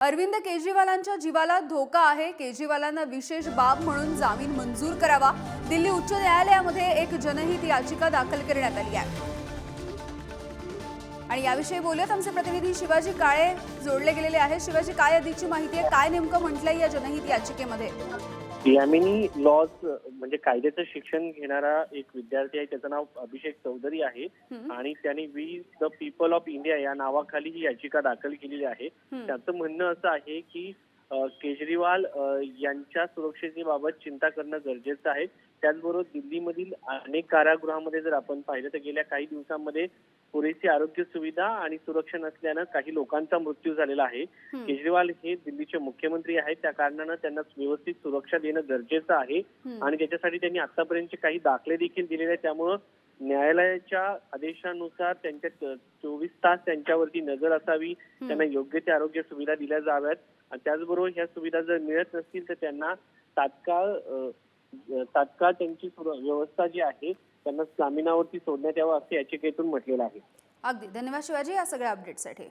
अरविंद केजरीवालांच्या जीवाला धोका आहे. केजरीवालांना विशेष बाब म्हणून जामीन मंजूर करावा. दिल्ली उच्च न्यायालयामध्ये एक जनहित याचिका दाखल करण्यात आली आहे. आणि याविषयी बोलत आमचे प्रतिनिधी शिवाजी काळे जोडले गेलेले आहेत. शिवाजी काय अधिकची माहिती आहे? काय नेमकं म्हटलंय या जनहित याचिकेमध्ये? यामिनी लॉज म्हणजे कायद्याचं शिक्षण घेणारा एक विद्यार्थी आहे त्याचं नाव अभिषेक चौधरी आहे. आणि त्याने we the people of India या नावाखाली ही याचिका दाखल केलेली आहे. त्याचं म्हणणं असं आहे की केजरीवाल यांच्या सुरक्षेबाबत चिंता करणं गरजेचं आहे. त्याचबरोबर दिल्लीमधील अनेक कारागृहामध्ये जर आपण पाहिलं तर गेल्या काही दिवसांमध्ये पुरेशी आरोग्य सुविधा आणि सुरक्षा नसल्यानं काही लोकांचा मृत्यू झालेला आहे. केजरीवाल हे दिल्लीचे मुख्यमंत्री आहेत. त्या कारणानं त्यांना व्यवस्थित सुरक्षा देणं गरजेचं आहे. आणि त्याच्यासाठी त्यांनी आतापर्यंतचे काही दाखले देखील दिलेले आहेत. त्यामुळं न्यायालयाच्या आदेशानुसार त्यांच्या चोवीस तास त्यांच्यावरती नजर असावी. त्यांना योग्य त्या आरोग्य सुविधा दिल्या जाव्यात. आणि त्याचबरोबर ह्या सुविधा जर मिळत नसतील तर त्यांना तात्काळ तात्काळ त्यांची सुर- व्यवस्था जी आहे त्यांना जामिनावरती सोडण्यात यावं असं याचिकेतून म्हटलेलं आहे. अगदी. धन्यवाद शिवाजी या सगळ्या अपडेटसाठी